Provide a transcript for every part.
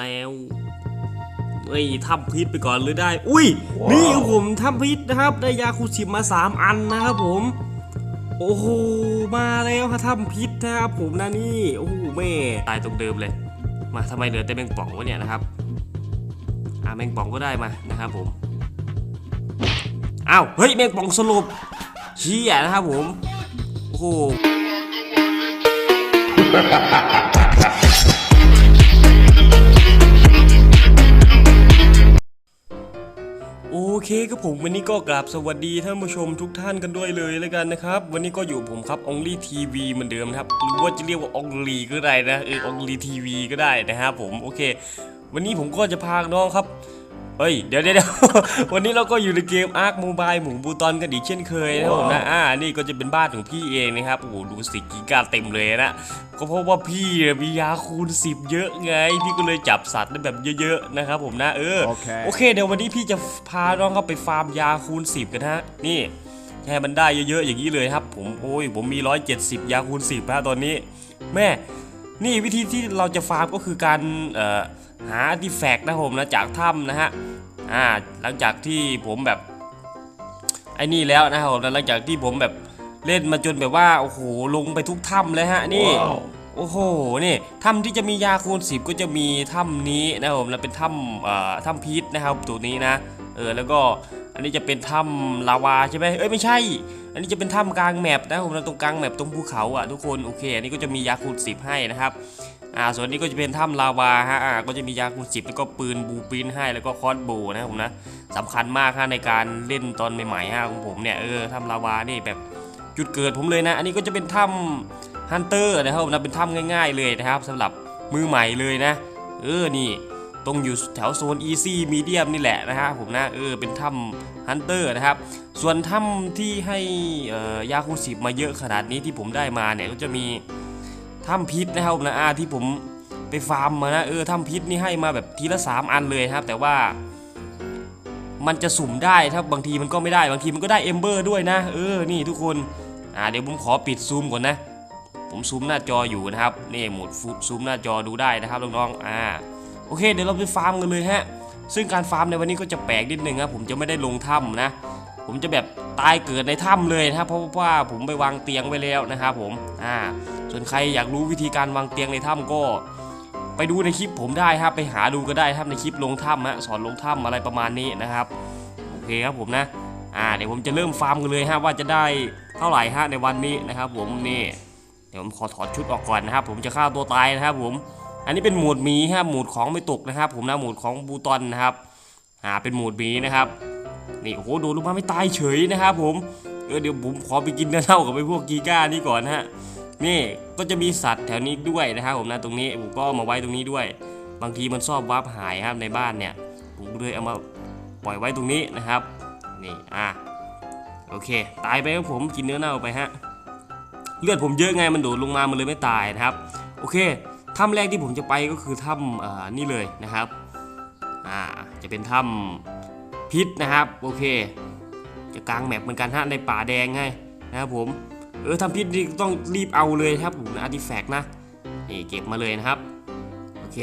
แล้วเอ้ยทำพิษไปก่อนหรือได้ อุ้ย นี่ครับผมทำพิษนะครับ ได้ยาคูชิบมาสามอันนะครับผม โอ้โห มาแล้วครับทำพิษนะครับผมนะนี่ โอ้โหแม่ ตายตรงเดิมเลย มาทำไมเหลือแต่แมงป่องวะเนี่ยนะครับ อ่าแมงป่องก็ได้มานะครับผม อ้าว เฮ้ยแมงป่องสรุปเชี้อะนะครับผม โอ้โห เคครับผมวันนี้ก็กราบสวัสดีท่านผู้ชมทุกท่านกันด้วยเลยแล้วกันนะครับ วันนี้ก็อยู่ผมครับ Only TV เหมือนเดิมครับหรือว่าจะเรียกว่า Only ก็ได้นะเออ Only TV ก็ได้นะครับผมโอเค วันนี้ผมก็จะพาน้องครับ เฮ้ยเดี๋ยวเดี๋ยวเดี๋ยววันนี้เราก็อยู่ในเกม Ark Mobile หมูบูตอนกันอีกเช่นเคยนะครับผมนะ อ่า นี่ก็จะเป็นบ้านของพี่เองนะครับ โอ้โห ดูสิกีการเต็มเลยนะ ก็เพราะว่าพี่มียาคูณ 10 เยอะไง พี่ก็เลยจับสัตว์ได้แบบเยอะๆนะครับผมนะ เออโอเคโอเค เดี๋ยววันนี้พี่จะพาน้องเข้าไปฟาร์มยาคูณ 10 กันฮะ นี่แค่มันได้เยอะๆอย่างนี้เลยครับ ผม โอ้ย ผมมี 170 ยาคูณ 10นะตอนนี้ แม่ นี่วิธีที่เราจะฟาร์มก็คือการ เอ่อ หาอาร์ติแฟกต์นะผมนะจากถ้ำนะฮะอ่าหลังจากที่ผมแบบไอ้นี่แล้วนะครับผมนะหลังจากที่ผมแบบเล่นมาจนแบบว่าโอ้โหลงไปทุกถ้ำเลยฮะนี่โอ้โหนี่ถ้ำที่จะมียาคูณสิบก็จะมีถ้ำนี้นะครับผมแล้วเป็นถ้ำเอ่อถ้ำพีชนะครับตัวนี้นะเออแล้วก็อันนี้จะเป็นถ้ำลาวาใช่ไหมเอ้ยไม่ใช่ อันนี้จะเป็นถ้ำกลางแมปนะครับผมนะตรงกลางแมปตรงภูเขาอะทุกคนโอเค อันนี้ก็จะมียาคูณสิบให้นะครับ อ่าส่วนนี้ก็จะเป็นถ้ำลาวาฮะอ่าก็จะมียาคูณสิบแล้วก็ปืนบูปินให้แล้วก็คอร์สโบนะครับผมนะสำคัญมากฮะในการเล่นตอนใหม่ๆฮะของผมเนี่ยเออถ้ำลาวานี่แบบจุดเกิดผมเลยนะ อันนี้ก็จะเป็นถ้ำฮันเตอร์นะครับผมนะเป็นถ้ำง่าย ๆเลยนะครับสำหรับมือใหม่เลยนะ เออนี่ตรงอยู่แถวโซน Easy Medium นี่แหละนะฮะผมนะเออเป็นถ้ำฮันเตอร์นะครับ ส่วนถ้ำที่ให้ออยาคูสิบมาเยอะขนาดนี้ที่ผมได้มาเนี่ยก็จะมี ถ้ำพิษนะครับนะอาที่ผมไปฟาร์มมานะเออถ้ำพิษนี่ให้มาแบบทีละสามอันเลยครับ แต่ว่ามันจะสุ่มได้ถ้าบางทีมันก็ไม่ได้บางทีมันก็ได้เอมเบอร์ด้วยนะ เออนี่ทุกคนอ่าเดี๋ยวผมขอปิดซูมก่อนนะ ผมซูมหน้าจออยู่นะครับนี่หมดฟูซูมหน้าจอดูได้นะครับน้องๆอ่าโอเค เดี๋ยวเราไปฟาร์มกันเลยฮะซึ่งการฟาร์มในวันนี้ก็จะแปลกนิดนึงครับผมจะไม่ได้ลงถ้ำนะ ผมจะแบบตายเกิดในถ้ำเลยนะครับเพราะว่าผมไปวางเตียงไว้แล้วนะครับผมอ่า ส่วนใครอยากรู้วิธีการวางเตียงในถ้ำก็ ไปดูในคลิปผมได้ครับไปหาดูก็ได้ครับในคลิปลงถ้ำฮะสอนลงถ้ำอะไรประมาณนี้นะครับโอเคครับผมนะอ่าเดี๋ยวผมจะเริ่มฟาร์มกันเลยฮะว่าจะได้เท่าไหร่ฮะในวันนี้นะครับ ผมนี่เดี๋ยวผมขอถอดชุดออกก่อนนะครับ ผมจะฆ่าตัวตายนะครับผมอันนี้เป็นหมวดหมีฮะหมวดของไม่ตกนะครับ ผมนะหมวดของบูตอนนะครับอ่าเป็นหมวดหมีนะครับนี่โอ้โหโดนลงมาไม่ตายเฉยนะครับ ผมเออเดี๋ยวผมขอไปกินเนื้อเน่ากับไอ้พวกกีก้านี่ก่อนนะฮะ นี่ก็จะมีสัตว์แถวนี้ด้วยนะครับผมนะตรงนี้ผมก็เอามาไว้ตรงนี้ด้วย บางทีมันชอบวาร์ปหายครับในบ้านเนี่ยผมเลยเอามาปล่อยไว้ตรงนี้นะครับนี่อะโอเค ตายไปครับผมกินเนื้อเน่าไปฮะเลือดผมเยอะไงมันโดดลงมามันเลยไม่ตายนะครับโอเคถ้ำแรกที่ผมจะไปก็คือถ้ำนี่เลยนะครับอ่าจะเป็นถ้ำพิษนะครับโอเค จะกลางแมปเหมือนกันฮะในป่าแดงไงนะครับผม เออถ้ำพิษนี่ต้องรีบเอาเลยครับผมอาร์ติแฟกต์นะนี่เก็บมาเลยนะครับโอเค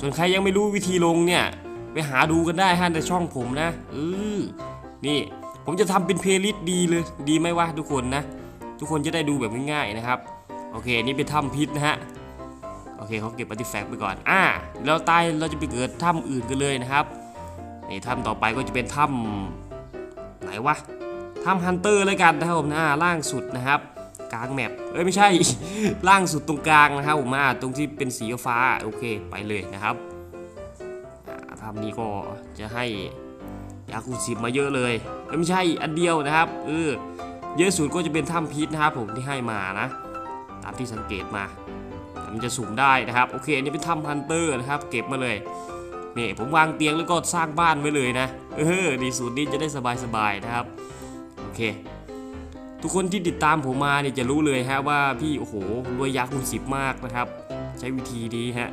ส่วนใครยังไม่รู้วิธีลงเนี่ยไปหาดูกันได้ฮะในช่องผมนะเออนี่ผมจะทำเป็นเพลย์ลิสต์ดีเลยดีไหมวะทุกคนนะ ทุกคนจะได้ดูแบบง่ายๆนะครับโอเคนี่เป็นถ้ำพิษนะฮะโอเคเขาเก็บอาร์ติแฟกต์ไปก่อนอ่าเราตายเราจะไปเกิดถ้ำอื่นกันเลยนะครับนี่ถ้ำต่อไปก็จะเป็นถ้ำไหนวะ ถ้ำฮันเตอร์เลยกันนะครับผมอ่าล่างสุดนะครับกลางแมปเอ้ยไม่ใช่ ล่างสุดตรงกลางนะครับผมอ่าตรงที่เป็นสีฟ้าโอเคไปเลยนะครับอ่าถ้ำนี้ก็จะให้ยาคูสิบมาเยอะเลยเอ้ยไม่ใช่อันเดียวนะครับเออเยอะสุดก็จะเป็นถ้ำพิษนะครับผมที่ให้มานะ ตามที่สังเกตมามันจะสุ่มได้นะครับโอเคอันนี้เป็นถ้ำฮันเตอร์นะครับ เก็บมาเลยนี่ผมวางเตียงแล้วก็สร้างบ้านไว้เลยนะเออดีสูตรนี้จะได้สบายๆนะครับ เค ทุกคนที่ติดตามผมมาเนี่ยจะรู้เลยฮะว่าพี่โอ้โหรวยยักษ์คุณสิบมากนะครับ ใช้วิธีนี้ฮะ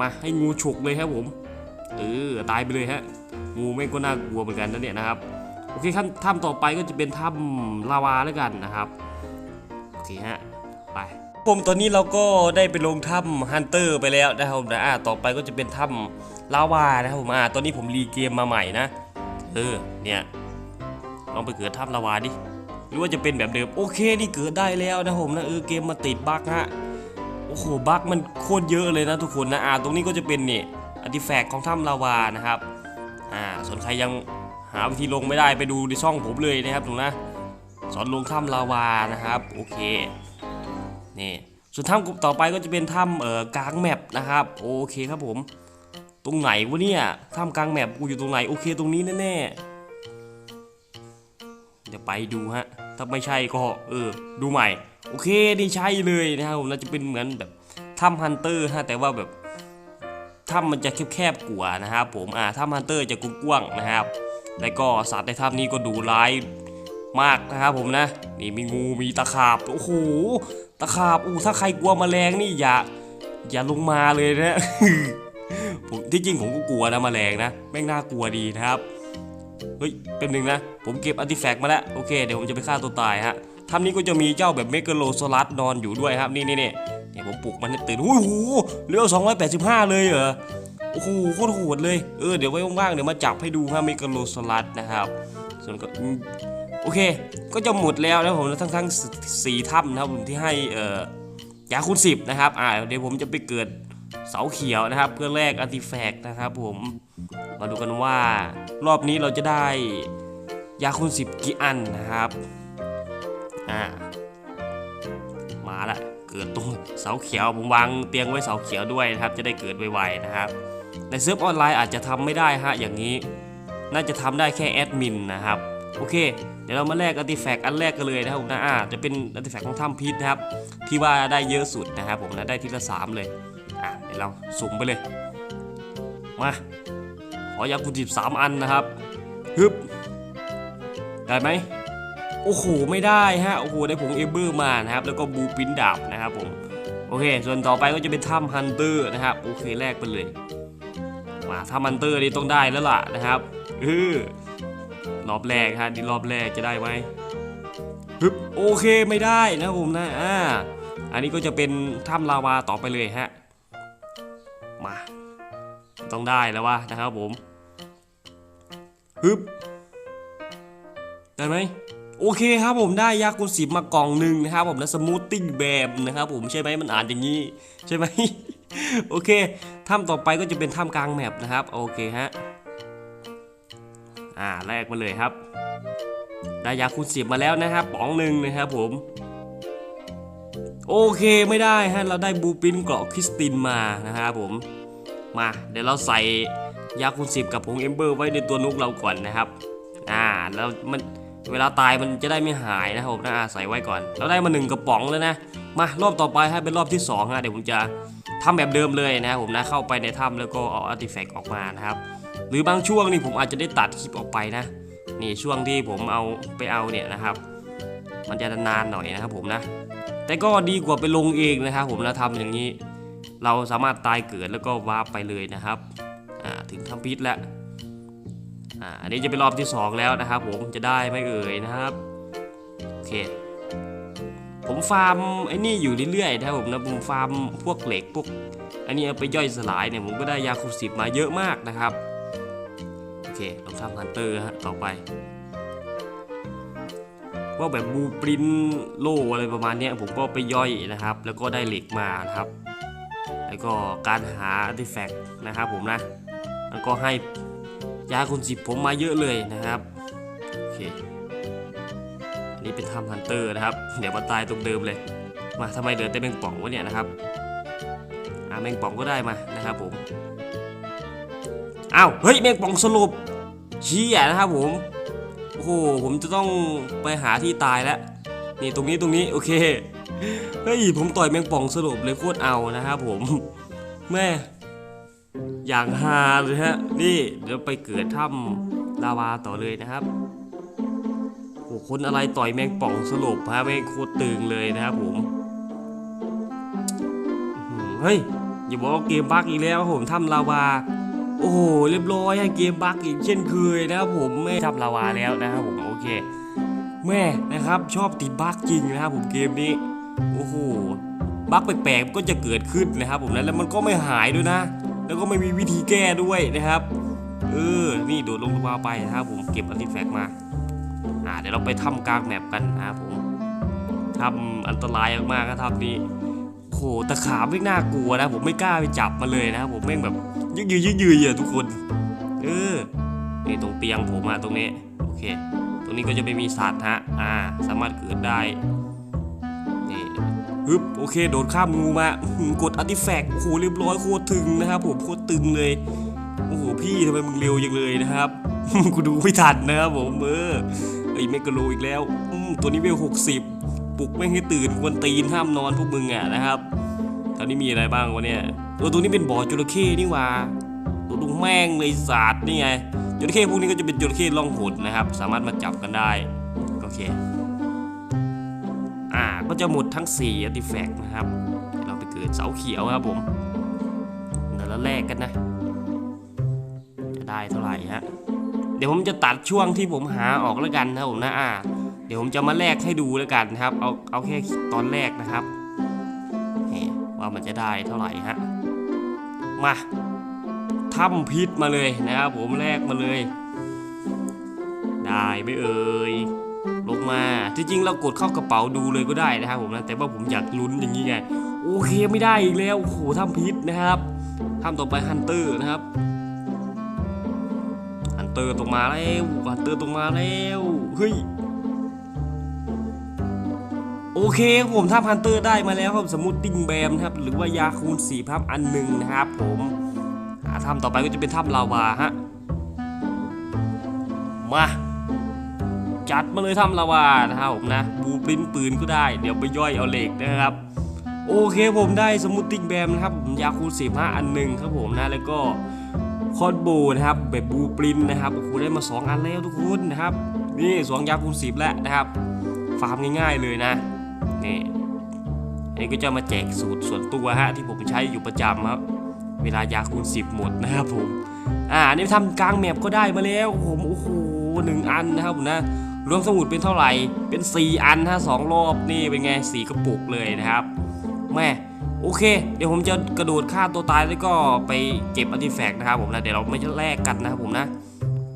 มาให้งูฉกเลยครับผม เออตายไปเลยฮะ งูไม่งก็น่ากลัวเหมือนกันนะเนี่ยนะครับ โอเคขั้นถ้ำต่อไปก็จะเป็นถ้ำลาวาแล้วกันนะครับ โอเคฮะ ไปผมตอนนี้เราก็ได้ไปลงถ้ำฮันเตอร์ไปแล้วนะครับนะอ่าต่อไปก็จะเป็นถ้ำลาวานะครับผมอ่าตอนนี้ผมรีเกมมาใหม่นะ เออ เนี่ย ลองไปเกิดถ้ำลาวาดิ หรือว่าจะเป็นแบบเดิม โอเคนี่เกิดได้แล้วนะผมนะเออเกมมาติดบั๊กฮะ โอ้โหบั๊กมันโคตรเยอะเลยนะทุกคนนะอ่าตรงนี้ก็จะเป็นเนี่ยอติแฟกของถ้ำลาวานะครับ อ่าส่วนใครยังหาวิธีลงไม่ได้ไปดูในช่องผมเลยนะครับตรงนะสอนลงถ้ำลาวานะครับ โอเค นี่ส่วนถ้ำต่อไปก็จะเป็นถ้ำเอ่อกลางแมปนะครับ โอเคครับผม ตรงไหนวะเนี่ยถ้ำกลางแมปกูอยู่ตรงไหน โอเคตรงนี้แน่ๆ ดี๋ยวไปดูฮะ ถ้าไม่ใช่ก็เออดูใหม่ โอเคนี่ใช่เลยนะครับผมน่าจะเป็นเหมือนแบบถ้ำฮันเตอร์ฮะแต่ว่าแบบถ้ำมันจะแคบๆกว่านะครับผมอ่าถ้ำฮันเตอร์จะกว้างๆนะครับแล้วก็สัตว์ในถ้ำนี้ก็ดูร้ายมากนะครับผมนะ นี่มีงูมีตะขาบโอ้โหตะขาบอู้ถ้าใครกลัวแมลงนี่อย่าอย่าลงมาเลยนะผมที่จริงผมก็กลัวนะแมลงนะแม่งน่ากลัวดีนะครับ เฮ้ยเป็นหนึ่งนะ ผมเก็บอาร์ติแฟกต์มาแล้ว โอเค เดี๋ยวผมจะไปฆ่าตัวตายฮะทำนี้ก็จะมีเจ้าแบบเมกะโลโซลัสนอนอยู่ด้วยครับ นี่นี่นี่เดี๋ยวผมปลุกมันให้ตื่นโอ้โหเรือ285 เลยเหรอ โอ้โห โคตรโหดเลย เออ เดี๋ยวไว้ว่างๆ เดี๋ยวมาจับให้ดูครับเมกะโลโซลัสนะครับ ส่วนก็โอเค ก็จะหมดแล้วนะผมทั้งทั้งสี่ถ้ำนะครับผมที่ให้เอ่อยาคูณสิบนะครับ อ่า เดี๋ยวผมจะไปเกิด เสาเขียวนะครับ เพื่อแลกอันติแฟกต์นะครับผม มาดูกันว่ารอบนี้เราจะได้ยาคูณสิบกี่อันนะครับ อ่า มาละ เกิดตรงเสาเขียวผมวางเตียงไว้เสาเขียวด้วยนะครับ จะได้เกิดไวๆนะครับ ในเซิร์ฟออนไลน์อาจจะทำไม่ได้ฮะ อย่างนี้ น่าจะทำได้แค่แอดมินนะครับ โอเค เดี๋ยวเรามาแลกอาร์ติแฟกต์อันแรกกันเลยนะครับผมนะ อ่า จะเป็นอาร์ติแฟกต์ของถ้ำพิษนะครับ ที่ว่าได้เยอะสุดนะครับผมนะ ได้ทีละสามเลย อะเดี๋ยวเราสุ่มไปเลย มา ขอยากุจิบสามอันนะครับฮึบได้ไหมโอ้โหไม่ได้ฮะโอ้โหได้ผงเอเบอร์มานะครับแล้วก็บูปินดาบนะครับผมโอเค ส่วนต่อไปก็จะเป็นถ้ำฮันเตอร์นะครับโอเคแลกไปเลยมาถ้ำฮันเตอร์นี่ต้องได้แล้วล่ะนะครับเออรอบแรกฮะดีรอบแรกจะได้ไหมฮึบโอเคไม่ได้นะผมนะอ่าอันนี้ก็จะเป็นถ้ำลาวาต่อไปเลยฮะ ต้องได้แล้ววะนะครับผมฮึบได้ไหมโอเคครับผมได้ยากุสิบมากล่องหนึ่งนะครับผมและสมูทติ้งแบบนะครับผมใช่ไหมมันอ่านอย่างนี้ ใช่ไหมโอเคถ้ำต่อไปก็จะเป็นถ้ำกลางแมปนะครับโอเคฮะอ่าแลกมาเลยครับ ได้ยาคูณสิบมาแล้วนะครับป๋องหนึ่งนะครับผม โอเคไม่ได้ฮะเราได้บูปินเกราะคริสตินมานะครับผม มาเดี๋ยวเราใส่ยาคูณสิบกับผงเอมเบอร์ไว้ในตัวนุกเราก่อนนะครับอ่าแล้วมันเวลาตายมันจะได้ไม่หายนะครับนะอ่าใส่ไว้ก่อนเราได้มาหนึ่งกระป๋องแล้วนะมารอบต่อไปให้เป็นรอบที่สองฮะเดี๋ยวผมจะทำแบบเดิมเลยนะครับผมนะเข้าไปในถ้ำแล้วก็เอาอาร์ติแฟกต์ออกมานะครับหรือบางช่วงนี่ผมอาจจะได้ตัดคลิปออกไปนะนี่ช่วงที่ผมเอาไปเอาเนี่ยนะครับ มันจะนานหน่อยนะครับผมนะแต่ก็ดีกว่าไปลงเองนะครับผมนะทำอย่างนี้ เราสามารถตายเกิดแล้วก็วาร์ปไปเลยนะครับถึงทำพิษแล้วอันนี้จะเป็นรอบที่สองแล้วนะครับ ผมจะได้ไม่เอ่ยนะครับโอเคผมฟาร์มไอ้นี่อยู่เรื่อยๆนะครับผมนะผมฟาร์มพวกเหล็กพวกอันนี้เอาไปย่อยสลายเนี่ยผมก็ได้ยาคูสิบมาเยอะมากนะครับโอเคลองทำฮันเตอร์ฮะต่อไปว่าแบบบูปรินโลอะไรประมาณนี้ผมก็ไปย่อยนะครับ แล้วก็ได้เหล็กมานะครับ แล้วก็การหาอาร์ติแฟกต์นะครับผมนะ มันก็ให้ยาคุณสิบผมมาเยอะเลยนะครับ โอเค อันนี้เป็นถ้ำฮันเตอร์นะครับ เดี๋ยวมาตายตรงเดิมเลย มาทำไมเหลือแต่แมงป่องวะเนี่ยนะครับอ่าแมงป่องก็ได้มานะครับผม อ้าว เฮ้ยแมงป่องสลบเชี้อะนะครับผม โอ้โห ผมจะต้องไปหาที่ตายแล้ว นี่ตรงนี้ตรงนี้โอเค เฮ้ยผมต่อยแมงป่องสลบเลยโคตรเอานะครับผมแม่อย่างฮาเลยฮะ นี่เดี๋ยวไปเกิดถ้ำลาวาต่อเลยนะครับโอ้โหคนอะไรต่อยแมงป่องสลบฮะแม่งโคตรตึงเลยนะครับผมเฮ้ยอย่าบอกว่าเกมบั๊กอีกแล้วผมทำลาวา โอ้โหเรียบร้อยให้เกมบั๊กอีกเช่นเคยนะครับผมไม่ทำลาวาแล้วนะครับผมโอเค แม่นะครับชอบติดบั๊กจริงนะครับผมเกมนี้ อ้โหบั๊กแปลกๆก็จะเกิดขึ้นนะครับ ผมนะแล้วมันก็ไม่หายด้วยนะ แล้วก็ไม่มีวิธีแก้ด้วยนะครับ เออ นี่โดดลงมาไปนะครับผมเก็บอาร์ติแฟกต์มา อ่าเดี๋ยวเราไปถ้ำกลางแมปกันนะครับผมถ้ำอันตรายมากๆนะครับนี้โหตะขาไม่น่ากลัวนะ ผมไม่กล้าไปจับมาเลยนะครับผมแม่งแบบยึกยืยยึกยืยอะทุกคน เออนี่ตรงเตียงผมอะตรงนี้โอเค ตรงนี้ก็จะไม่มีสัตว์ฮะอ่า สามารถเกิดได้ ฮึบโอเค โดดข้ามงูมากดอาร์ติแฟกต์โอ้โหเรียบร้อยโคตรถึงนะครับผมโคตรตึงเลยโอ้โหพี่ทำไมมึงเร็วจังเลยนะครับกูดูไม่ทันนะครับผมเออไอ้เมกะโลอีกแล้วตัวนี้เวลหกสิบปลุกไม่ให้ตื่นควรตีนห้ามนอนพวกมึงอะนะครับตอนนี้มีอะไรบ้างวะเนี่ยเออตัวนี้เป็นบ่อจระเข้นี่ว่าตัวลุงแม่งเลยสาดนี่ไงจระเข้พวกนี้ก็จะเป็นจระเข้ล่องหนนะครับ สามารถมาจับกันได้โอเค ก็จะหมดทั้ง4อาร์ติแฟกต์นะครับ เราไปเกิดเสาเขียวครับผมเดี๋ยวเราแลกกันนะ จะได้เท่าไหร่ฮะ เดี๋ยวผมจะตัดช่วงที่ผมหาออกแล้วกันนะผมนะอ่าเดี๋ยวผมจะมาแลกให้ดูแล้วกันครับ เอาเอาแค่ตอนแรกนะครับว่ามันจะได้เท่าไหร่ฮะ มาถ้ำพิษมาเลยนะครับผมแลกมาเลย ได้ไม่เอ่ย มา จริงๆเรากดเข้ากระเป๋าดูเลยก็ได้นะครับผมนะแต่ว่าผมอยากลุ้นอย่างนี้ไงโอเคไม่ได้อีกแล้วโอ้โหถ้ำพิษนะครับถ้ำต่อไปฮันเตอร์นะครับฮันเตอร์ตรงมาแล้วฮันเตอร์ตรงมาแล้วเฮ้ยโอเคผมถ้ำฮันเตอร์ได้มาแล้วครับสมุดติ้งแบมนะครับหรือว่ายาคูณ4พับอันหนึ่งนะครับผมหาถ้ำต่อไปก็จะเป็นถ้ำลาวาฮะมา จัดมาเลยทำลาวานะครับผมนะบูปริ้นปืนก็ได้ เดี๋ยวไปย่อยเอาเหล็กนะครับ โอเคผมได้สมุดติ้งแบมนะครับผมยาคูสิบห้าอันหนึ่งครับผมนะแล้วก็คอนโบนะครับแบบบูปริ้นนะครับโอ้โหได้มา 2 อันแล้วทุกคนนะครับ นี่สองยาคูสิบแล้วนะครับ ฟาร์มง่ายๆเลยนะนี่อันนี้ก็จะมาแจกสูตรส่วนตัวฮะที่ผมใช้อยู่ประจำครับ เวลายาคูณ10 หมดนะครับผมอ่าอันนี่ทำกลางแมปก็ได้มาแล้วผมโอ้โหหนึ่งอันนะครับผมนะ รวมสมุดเป็นเท่าไหร่ เป็น 4 อันฮะสองรอบนี่เป็นไงสีกระปุกเลยนะครับ แม่โอเค เดี๋ยวผมจะกระโดดฆ่าตัวตายแล้วก็ไปเก็บอาร์ติแฟกต์นะครับผมนะเดี๋ยวเราไม่จะแลกกันนะครับผมนะ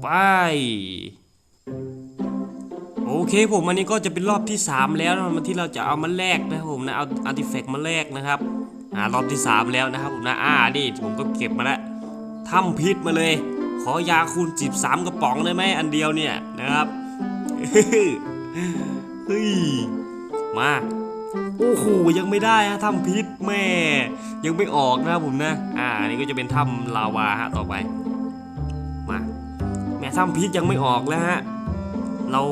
ไปโอเคผมอันนี้ก็จะเป็นรอบที่ 3 แล้วนะมันที่เราจะเอามาแลกนะครับผมนะเอาอาร์ติแฟกต์มาแลกนะครับอ่ารอบที่ 3 แล้วนะครับผมนะอ่านี่ผมก็เก็บมาแล้วทำพิษมาเลย ขอยาคูณจิบสามกระป๋องได้ไหมอันเดียวเนี่ยนะครับ เฮ้ย มา โอ้โห ยังไม่ได้ฮะถ้ำพิษแม่ ยังไม่ออกนะครับผมนะ อ่าอันนี้ก็จะเป็นถ้ำลาวาฮะต่อไป มา แม่ถ้ำพิษยังไม่ออกแล้วฮะ เรา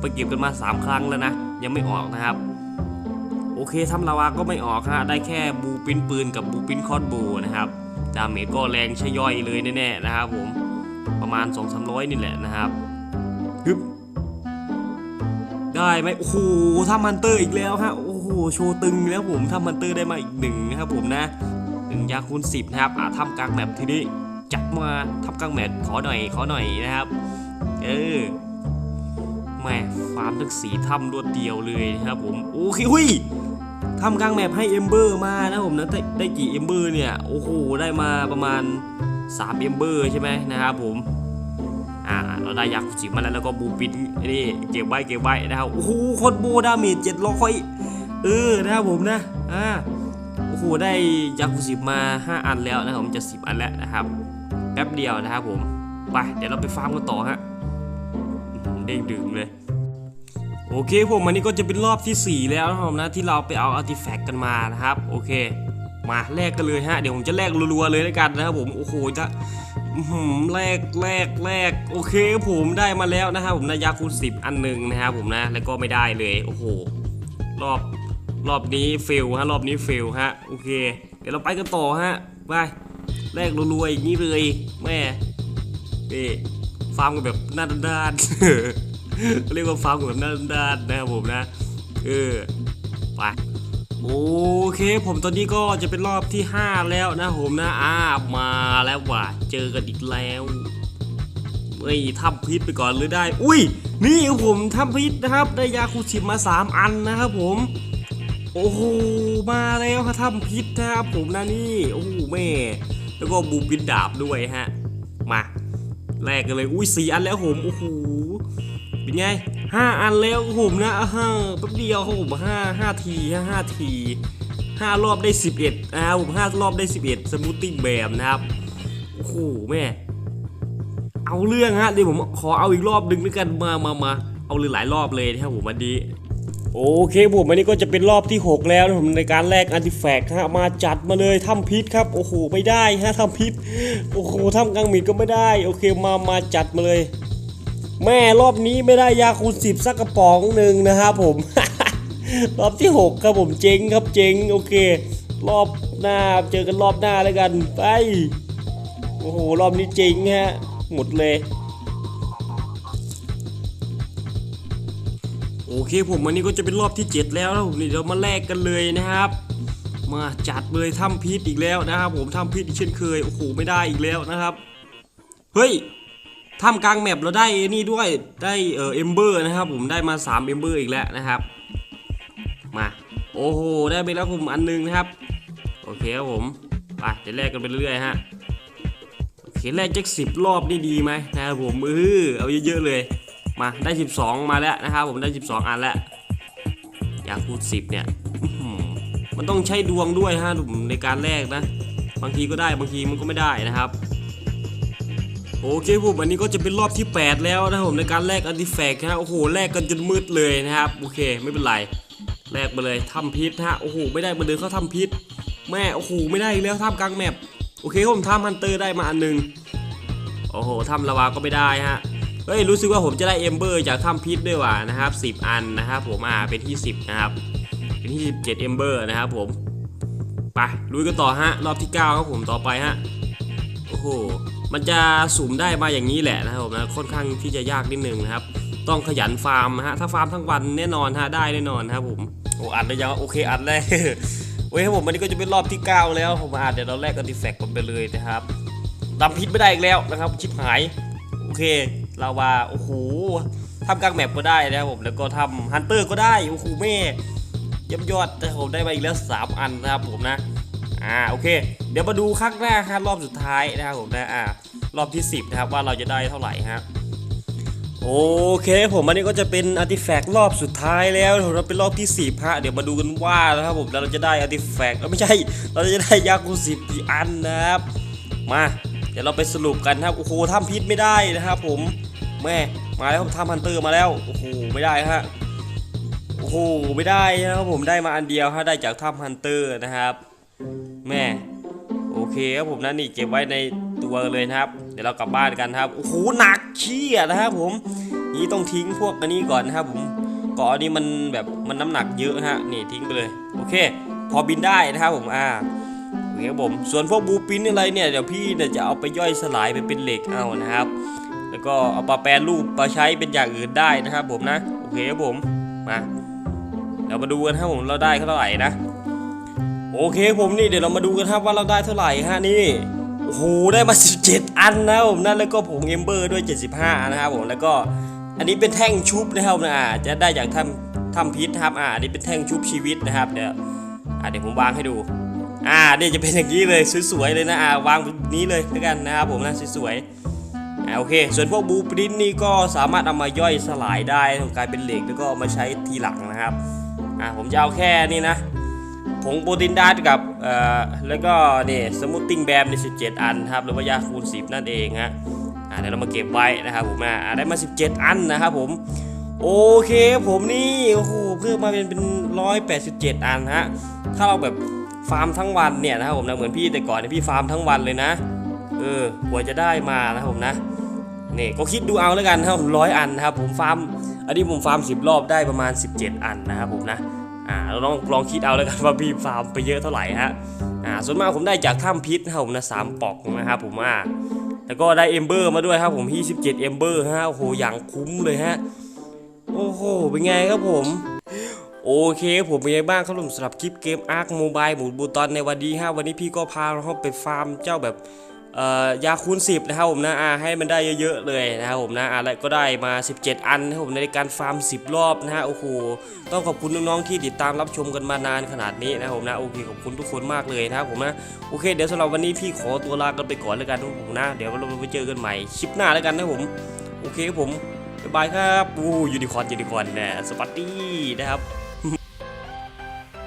ไปเก็บกันมา 3 ครั้งแล้วนะ ยังไม่ออกนะครับ โอเคทำลาวาก็ไม่ออกฮะ ได้แค่บูปินปืนกับบูปินคอนโบนะครับดาเมจก็แรงใช่ย่อยเลยแน่ๆนะครับผม ประมาณ 2 3 0 0 นี่แหละนะครับ ได้ไหมโอ้โหถ้ามันเตอร์อีกแล้วฮะโอ้โหโชว์ตึงแล้วผมถ้ามันเตอร์ได้มาอีกหนึ่งนะครับผมนะหนึ่งยาคูณ10นะครับอ่าทำกลางแมปทีนี้จัดมาทำกลางแมปขอหน่อยขอหน่อยนะครับเออแม่ฟาร์มทั้งสีถ้ำรวดเดียวเลยนะครับผมโอเคหุยทำกลางแมปให้เอมเบอร์มานะผมนะได้ได้กี่เอมเบอร์เนี่ยโอ้โหได้มาประมาณ3เอมเบอร์ใช่ไหมนะครับผม อ่าเราได้ยาคุจิมาแล้วแล้วก็บูปินนี่เก็บไว้เก็บไว้นะครับโอ้โหโคตรโบดาเมจเจ็ดร้อยเออนะครับผมนะอ่าโอ้โหได้ยาคุจิมา 5 อันแล้วนะครับผมจะ 10 อันแล้วนะครับแป๊บเดียวนะครับผมไปเดี๋ยวเราไปฟาร์มกันต่อฮะเด้งดึงเลยโอเคผมอันนี้ก็จะเป็นรอบที่ 4 แล้วนะครับนะที่เราไปเอาอาร์ติแฟกต์กันมานะครับโอเค มาแลกกันเลยฮะเดี๋ยวผมจะแลกรัวๆเลยแล้วกันนะครับผมโอ้โหจะ แลกแลกแลกโอเคผมได้มาแล้วนะครับผมนะยาคูณ10อันหนึ่งนะครับผมนะแล้วก็ไม่ได้เลยโอ้โหรอบรอบนี้เฟลฮะรอบนี้เฟลฮะโอเค เดี๋ยวเราไปกันต่อฮะไปแลกรัวๆอย่างนี้เลยแม่นี่ฟาร์มกันแบบหน้าด้านๆเรียกว่าฟาร์มกันแบบหน้าด้านๆนะครับผมนะเออไป โอเค ผมตอนนี้ก็จะเป็นรอบที่ 5 แล้วนะผมนะอ่ามาแล้วว่ะเจอกันอีกแล้วเฮ้ยทำพิษไปก่อนหรือได้ อุ้ย นี่ผมทำพิษนะครับได้ยาคูชิมมา 3 อันนะครับผมโอ้โหมาแล้วครับถ้ำพิษนะครับผมนะนี่ โอ้โหแม่ แล้วก็บูบินดาบด้วยฮะมาแลกกันเลยอุ้ยสี่อันแล้วผมโอ้โหเป็นไง ห้าอันแล้วผมนะอ่าแป๊บเดียวผมห้าห้าทีห้าห้าทีห้ารอบได้สิบเอ็ดนะผมห้ารอบได้สิบเอ็ดสมูทติ้งแบบนะครับ โอ้โหแม่ เอาเรื่องฮะเดี๋ยวผมขอเอาอีกรอบดึงด้วยกันมามามาเอาเลยหลายรอบเลยนะครับผมวันนี้โอเคผมอันนี้ก็จะเป็นรอบที่ 6 แล้วนะผมในการแลกอันติแฟกฮะมาจัดมาเลยถ้ำพิษครับโอ้โหไม่ได้ฮะถ้ำพิษโอ้โหถ้ำกลางหมิดก็ไม่ได้ โอเคมามาจัดมาเลย แม่รอบนี้ไม่ได้ยาคูสิบสักกระป๋องหนึ่งนะครับผม รอบที่ 6 ครับผมเจ๊งครับเจ๊งโอเค รอบหน้าเจอกันรอบหน้าแล้วกันไป โอ้โห รอบนี้เจ๊งฮะ หมดเลยโอเคผมวันนี้ก็จะเป็นรอบที่ 7 แล้วนะผมนี่เรามาแลกกันเลยนะครับ มาจัดเลยถ้ำพิษอีกแล้วนะครับผมถ้ำพิษอีกเช่นเคยโอ้โหไม่ได้อีกแล้วนะครับ เฮ้ย ถ้ำกลางแมปเราได้นี่ด้วยได้เออเอมเบอร์นะครับผมได้มา3เอมเบอร์อีกแล้วนะครับ มาโอ้โหได้ไปแล้วผมอันหนึงนะครับโอเคครับผมไปเดี๋ยวแลกกันไปเรื่อยๆฮะโอเคแลกจักสิบรอบนี่ดีไหมนะครับผมเออเอาเยอะๆเลยมาได้ 12 มาแล้วนะครับผมได้ 12 อันแล้วอยากพูด 10 เนี่ยมันต้องใช้ดวงด้วยฮะผมในการแลกนะ บางทีก็ได้บางทีมันก็ไม่ได้นะครับ โอเคผมอันนี้ก็จะเป็นรอบที่ 8 แล้วนะครับผมในการแลกอันติแฟกฮะโอ้โหแลกกันจนมืดเลยนะครับโอเคไม่เป็นไรแลกไปเลยทำพิษฮะโอ้โหไม่ได้มาเดินเข้าทำพิษ แม่โอ้โหไม่ได้อีกแล้วท่ำกลางแมปโอเคผมท่ำฮันเตอร์ได้มาอันหนึงโอ้โหท่ำลาวาก็ไม่ได้ฮะเฮ้ยรู้สึกว่าผมจะได้เอมเบอร์จากถ้ำพิษด้วยว่ะนะครับ 10 อันนะครับผมอ่าเป็นที่ 10 นะครับ เป็นที่ 17เอมเบอร์นะครับผมไปลุยกันต่อฮะรอบที่ 9 ครับผมต่อไปฮะโอ้โห มันจะสุ่มได้มาอย่างนี้แหละนะครับผมนะค่อนข้างที่จะยากนิดนึงนะครับ ต้องขยันฟาร์มฮะถ้าฟาร์มทั้งวันแน่นอนฮะได้แน่นอนครับผมโอ้อัดเลยยังโอเคอัดเลยโอ้ยครับผมวันนี้ก็จะเป็นรอบที่ 9 แล้วผมอาจเดี๋ยวเราแลกกันดีแฟกกันไปเลยนะครับดำพิษไม่ได้อีกแล้วนะครับชิบหายโอเคลาวาโอ้โหทำกลางแมปก็ได้นะครับผมแล้วก็ทำฮันเตอร์ก็ได้โอ้โหแม่ยี่ยมยอดแต่ผมได้มาอีกแล้ว 3 อันนะครับผมนะ อ่าโอเค เดี๋ยวมาดูครั้งหน้าครับรอบสุดท้ายนะครับผมนะอ่ารอบที่ 10 นะครับว่าเราจะได้เท่าไหร่ฮะโอเคผมอันนี้ก็จะเป็นอาร์ติแฟกต์รอบสุดท้ายแล้วเราเป็นรอบที่10ฮะเดี๋ยวมาดูกันว่านะครับผมเราจะได้อาร์ติแฟกต์ไม่ใช่ เราจะได้ยากุสิบกี่อันนะครับ มาเดี๋ยวเราไปสรุปกันครับโอ้โหทำพิษไม่ได้นะครับผมแม่มาแล้วผมทำฮันเตอร์มาแล้วโอ้โหไม่ได้ฮะโอ้โหไม่ได้นะครับผมได้มาอันเดียวฮะได้จากถ้ำฮันเตอร์นะครับ แม่โอเคครับผมนะนี่เก็บไว้ในตัวเลยนะครับ เดี๋ยวเรากลับบ้านกันครับโอ้โหหนักเชี่ยนะครับผมนี่ต้องทิ้งพวกอันนี้ก่อนนะครับผมเกาะอันนี้มันแบบมันน้ำหนักเยอะฮะนี่ทิ้งไปเลยโอเค พอบินได้นะครับผมอ่าโอเคครับผมส่วนพวกบูปินอะไรเนี่ยเดี๋ยวพี่เนี่ยจะเอาไปย่อยสลายไปเป็นเหล็กเอานะครับ แล้วก็เอามาแปรรูปมาใช้เป็นอย่างอื่นได้นะครับผมนะโอเคครับผมมาเดี๋ยวมาดูกันครับผมเราได้เท่าไหร่นะ โอเคผมนี่เดี๋ยวเรามาดูกันครับว่าเราได้เท่าไหร่ฮะนี่โอ้โหได้มา 17 อันนะครับผมนแล้วก็ผงเอมเบอร์ด้วย 75 นะครับผมแล้วก็อันนี้เป็นแท่งชุบนะครับนะอ่าจะได้จากทำทำพิษครับอ่าอันนี้เป็นแท่งชุบชีวิตนะครับเดี๋ยวอ่าเดี๋ยวผมวางให้ดู อ่าเนี่ยจะเป็นอย่างนี้เลยสวยๆเลยนะอ่าวางแบบนี้เลยแล้วกันนะครับผมนะสวยๆอ่าโอเค ส่วนพวกบูปรินนี่ก็สามารถเอามาย่อยสลายได้กลายเป็นเหล็กแล้วก็เอามาใช้ทีหลังนะครับอ่าผมจะเอาแค่นี้นะ ผงโปรตีนดาตกับเอ่อแล้วก็นี่สมูทติ้งแบมใน17 อันครับหรือว่ายาคูณ10 นั่นเองฮะอ่าเดี๋ยวเรามาเก็บไว้นะครับผมอ่าได้มา 17 อันนะครับผมโอเคผมนี่โอ้โหเพิ่มมาเป็นเป็น187อันฮะถ้าเราแบบฟาร์มทั้งวันเนี่ยนะครับผมนะเหมือนพี่แต่ก่อนเนี่ยพี่ฟาร์มทั้งวันเลยนะเออกว่าจะได้มานะครับผมนะนี่ก็คิดดูเอาแล้วกันนะครับร้อยอันนะครับผมฟาร์มอันนี้ผมฟาร์ม10รอบได้ประมาณ 17 อันนะครับผมนะ อ่าเราลองลองคิดเอาแล้วกันว่าพี่ฟาร์มไปเยอะเท่าไหร่ฮะอ่าส่วนมากผมได้จากถ้ำพิษนะครับผมนะสามปอกนะครับผมอ่าแล้วก็ได้เอมเบอร์มาด้วยครับผม27เอมเบอร์ฮะโอ้โหอย่างคุ้มเลยฮะโอ้โหเป็นไงครับผมโอเคผมเป็นไงบ้างครับผมสำหรับคลิปเกมอาร์คโมบายหมูบูตอนในวันนี้ฮะวันนี้พี่ก็พาเราไปฟาร์มเจ้าแบบ ยาคูณ 10 นะครับผมนะอาให้มันได้เยอะๆเลยนะครับผมนะอ่าแล้วก็ได้มา 17 อันนะครับผมในการฟาร์ม 10 รอบนะฮะโอ้โหต้องขอบคุณน้องๆที่ติดตามรับชมกันมานานขนาดนี้นะครับผมนะโอเคขอบคุณทุกคนมากเลยนะครับผมนะโอเค เดี๋ยวสำหรับวันนี้พี่ขอตัวลากันไปก่อนแล้วกันนะครับผมนะเดี๋ยวเราไปเจอกันใหม่คลิปหน้าแล้วกันนะครับผมโอเคผมบ๊ายบายครับอู้ยูนิคอร์นยูนิคอร์นเนี่ยสปัตตี้นะครับ